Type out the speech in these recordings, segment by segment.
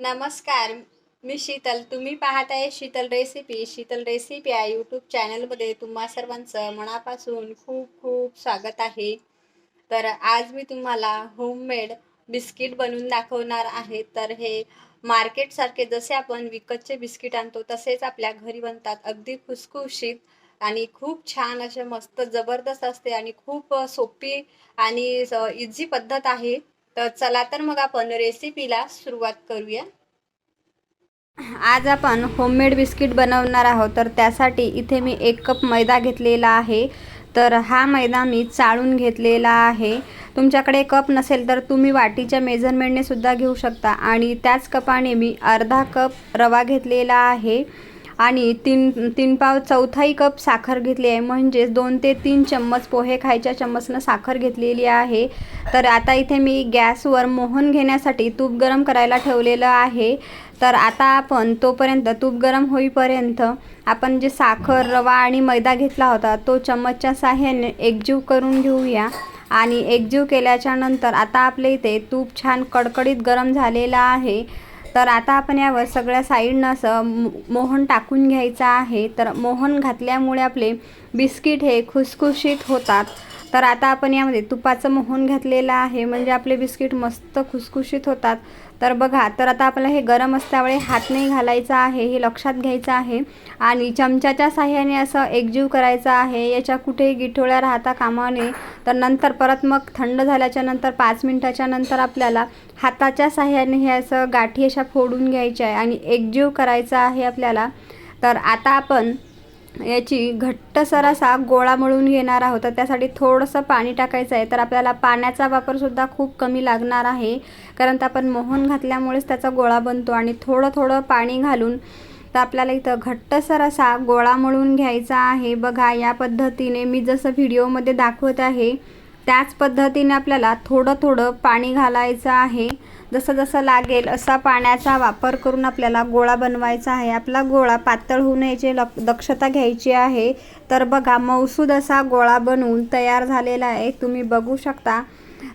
नमस्कार मी शीतल. तुम्ही पाहत आहे शीतल रेसिपी. शीतल रेसिपी या यूट्यूब चॅनलमध्ये तुम्हा सर्वांचं मनापासून खूप खूप स्वागत आहे. तर आज मी तुम्हाला होममेड बिस्किट बनवून दाखवणार आहे. तर हे मार्केटसारखे जसे आपण विकतचे बिस्किट आणतो तसेच आपल्या घरी बनतात. अगदी खुसखुशीत आणि खूप छान असे मस्त जबरदस्त असते आणि खूप सोपी आणि इझी पद्धत आहे. तर चला तर मग आपण रेसिपीला सुरुवात करूया. आज आपण होममेड बिस्किट बनवणार आहोत तर त्यासाठी इथे मी एक कप मैदा घेतलेला आहे. तर हा मैदा मी चाळून घेतलेला आहे. तुमच्याकडे कप नसेल तर तुम्ही वाटीच्या मेजरमेंटने सुद्धा घेऊ शकता. आणि त्याच कपाने मी अर्धा कप रवा घेतलेला आहे. आणि तीन तीन पाव चौथाई कप साखर घेतली आहे. म्हणजेच दोन ते तीन चम्मच पोहे खायच्या चम्मचनं साखर घेतलेली आहे. तर आता इथे मी गॅसवर मोहन घेण्यासाठी तूप गरम करायला ठेवलेलं आहे. तर आता आपण तोपर्यंत तूप गरम होईपर्यंत आपण जे साखर रवा आणि मैदा घेतला होता तो चम्मचच्या साह्याने एकजीव करून घेऊया. आणि एकजीव केल्याच्यानंतर आता आपल्या इथे तूप छान कडकडीत गरम झालेलं आहे. तर आता आपण यावर सगळ्या साईडनं असं मोहन टाकून घ्यायचं आहे. तर मोहन घातल्यामुळे आपले बिस्किट हे खुसखुशीत होतात. तर आता आपण यामध्ये तुपाचं मोहन घातलेलं आहे. म्हणजे आपले बिस्किट मस्त खुसखुशीत होतात. तर बघा तर आता आपल्याला हे गरम असल्यामुळे हात नाही घालायचा आहे. हे लक्षात घ्यायचं आहे. आणि चमच्याच्या साह्याने असं एकजीव करायचं आहे. याच्या कुठेही गिठोळ्या राहता कामा नये. तर नंतर परत मग थंड झाल्याच्यानंतर पाच मिनटाच्या नंतर आपल्याला हाताच्या साह्याने हे असं गाठी अशा फोडून घ्यायच्या आहे. आणि एकजीव करायचा आहे आपल्याला. तर आता आपण याची घट्टसर असा गोळा मळून घेणार आहोत. तर त्यासाठी थोडंसं पाणी टाकायचं आहे. तर आपल्याला पाण्याचा वापरसुद्धा खूप कमी लागणार आहे. कारण तर आपण मोहन घातल्यामुळेच त्याचा गोळा बनतो आणि थोडं थोडं पाणी घालून तर आपल्याला इथं घट्टसर असा गोळा मळून घ्यायचा आहे. बघा या पद्धतीने मी जसं व्हिडिओमध्ये दाखवत आहे त्याच पद्धतीने आपल्याला थोडं थोडं पाणी घालायचं आहे. जसं जसं लागेल असा पाण्याचा वापर करून आपल्याला गोळा बनवायचा आहे. आपला गोळा पातळ होऊ नयेची लक दक्षता घ्यायची आहे. तर बघा मौसूद असा गोळा बनवून तयार झालेला आहे. तुम्ही बघू शकता.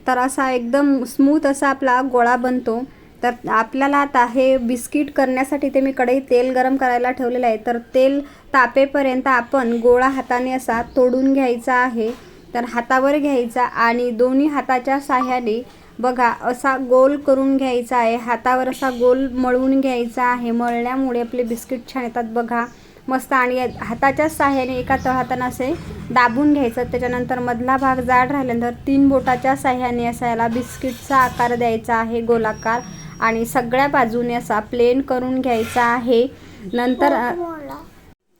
तर असा एकदम स्मूथ असा आपला गोळा बनतो. तर आपल्याला आता हे बिस्किट करण्यासाठी ते मी कढई तेल गरम करायला ठेवलेलं आहे. तर तेल तापेपर्यंत आपण गोळा हाताने असा तोडून घ्यायचा आहे. तर हातावर घ्यायचा आणि दोन्ही हाताच्या साह्याने बघा असा गोल करून घ्यायचा आहे हातावर असा गोल मळवून घ्यायचा आहे मळल्यामुळे आपले बिस्किट छान येतात बघा. मस्त आणि हाताच्या साह्याने एका तळहातानं असे दाबून घ्यायचं. त्याच्यानंतर मधला भाग जाड राहिल्यानंतर तीन बोटाच्या साह्याने असा याला बिस्किटचा आकार द्यायचा आहे गोलाकार. आणि सगळ्या बाजूने असा प्लेन करून घ्यायचा आहे. नंतर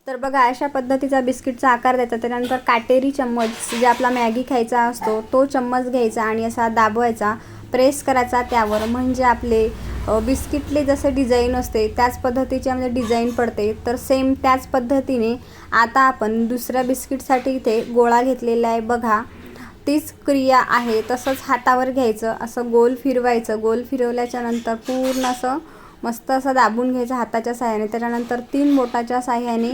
तर बघा अशा पद्धतीचा बिस्किटचा आकार द्यायचा त्यानंतर काटेरी चम्मच जे आपला मॅगी खायचा असतो तो चम्मच घ्यायचा आणि असा दाबवायचा प्रेस करायचा त्यावर. म्हणजे आपले बिस्किटले जसे डिझाईन असते त्याच पद्धतीचे म्हणजे डिझाईन पडते. तर सेम त्याच पद्धतीने आता आपण दुसऱ्या बिस्किटसाठी इथे गोळा घेतलेला आहे बघा. तीच क्रिया आहे तसंच हातावर घ्यायचं असं गोल फिरवायचं. गोल फिरवल्याच्या नंतर पूर्ण असं मस्त असं दाबून घ्यायचं हाताच्या साह्याने. त्याच्यानंतर तीन बोटाच्या साह्याने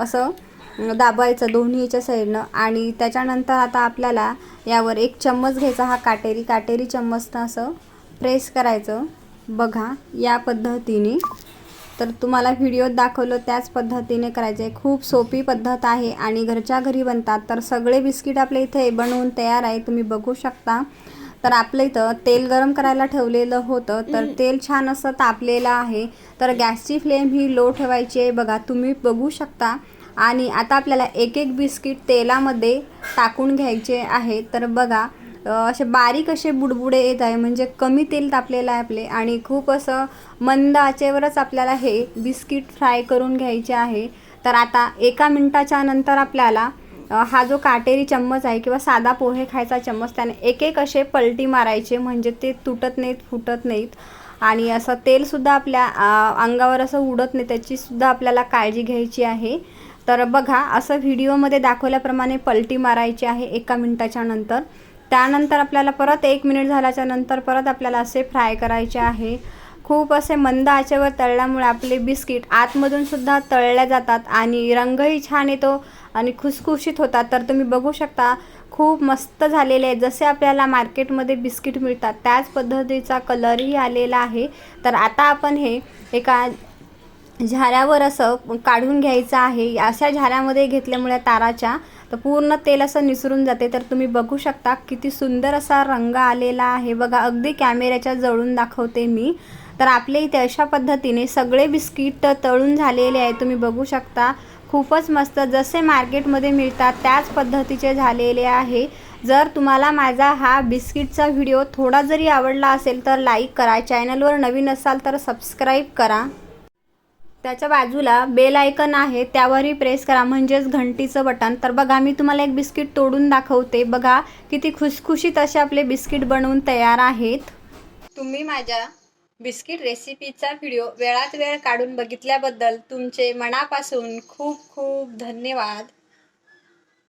असं दाबायचं दोन्हीच्या साईडनं. आणि त्याच्यानंतर आता आपल्याला यावर एक चम्मच घ्यायचा हा काटेरी. काटेरी चम्मचनं असं प्रेस करायचं. बघा या पद्धतीने. तर तुम्हाला व्हिडिओत दाखवलं त्याच पद्धतीने करायचं आहे खूप सोपी पद्धत आहे आणि घरच्या घरी बनतात. तर सगळे बिस्किट आपल्या इथे बनवून तयार आहे. तुम्ही बघू शकता. तर आपलं इथं तेल गरम करायला ठेवलेलं होतं. तर तेल छान असं तापलेलं आहे. तर गॅसची फ्लेम ही लो ठेवायची आहे. बघा तुम्ही बघू शकता. आणि आता आपल्याला एक एक बिस्किट तेलामध्ये टाकून घ्यायचे आहे. तर बघा असे बारीक असे बुडबुडे येत आहे. म्हणजे कमी तेल तापलेलं आहे आपले. आणि खूप असं मंद आचेवरच आपल्याला हे बिस्किट फ्राय करून घ्यायचे आहे. तर आता एका मिनटाच्या नंतर आपल्याला हा जो काटेरी चम्मच आहे किंवा साधा पोहे खायचा चम्मच त्याने एक एक असे पलटी मारायचे म्हणजे ते तुटत नाहीत फुटत नाहीत. आणि असं तेलसुद्धा आपल्या अंगावर असं उडत नाही त्याचीसुद्धा आपल्याला काळजी घ्यायची आहे. तर बघा असं व्हिडिओमध्ये दाखवल्याप्रमाणे पलटी मारायची आहे एका मिनटाच्या नंतर. त्यानंतर आपल्याला परत एक मिनिट झाल्याच्यानंतर परत आपल्याला असे फ्राय करायचे आहे. खूप असे मंद आचेवर तळल्यामुळे आपले बिस्किट आतमधून सुद्धा तळल्या जातात आणि रंगही छान येतो आणि खुसखुशीत होतात. तर तुम्ही बघू शकता खूप मस्त झालेले आहेत जसे आपल्याला मार्केटमध्ये बिस्किट मिळतात त्याच पद्धतीचा कलरही आलेला आहे. तर आता आपण हे एका झाऱ्यावर असं काढून घ्यायचं आहे. अशा झाऱ्यामध्ये घेतल्यामुळे ताराच्या तर पूर्ण तेल असं निसरून जाते. तर तुम्ही बघू शकता किती सुंदर असा रंग आलेला आहे. बघा अगदी कॅमेऱ्याच्या जवळून दाखवते मी. तर आपल्या इथे अशा पद्धतीने सगळे बिस्किट तळून झालेले आहे तुम्ही बघू शकता. खूपच मस्त जसे मार्केटमध्ये मिळतात त्याच पद्धतीचे झालेले आहे. जर तुम्हाला माझा हा बिस्किटचा व्हिडिओ थोडा जरी आवडला असेल तर लाईक करा. चॅनलवर नवीन असाल तर सबस्क्राईब करा. त्याच्या बाजूला बेल आयकन आहे त्यावरही प्रेस करा. म्हणजेच घंटीचं बटन. तर बघा मी तुम्हाला एक बिस्किट तोडून दाखवते. बघा किती खुसखुशीत असे आपले बिस्किट बनवून तयार आहेत. तुम्ही माझ्या बिस्किट रेसिपीचा व्हिडिओ वेळात वेळ काढून बघितल्याबद्दल तुमचे मनापासून खूप खूप धन्यवाद.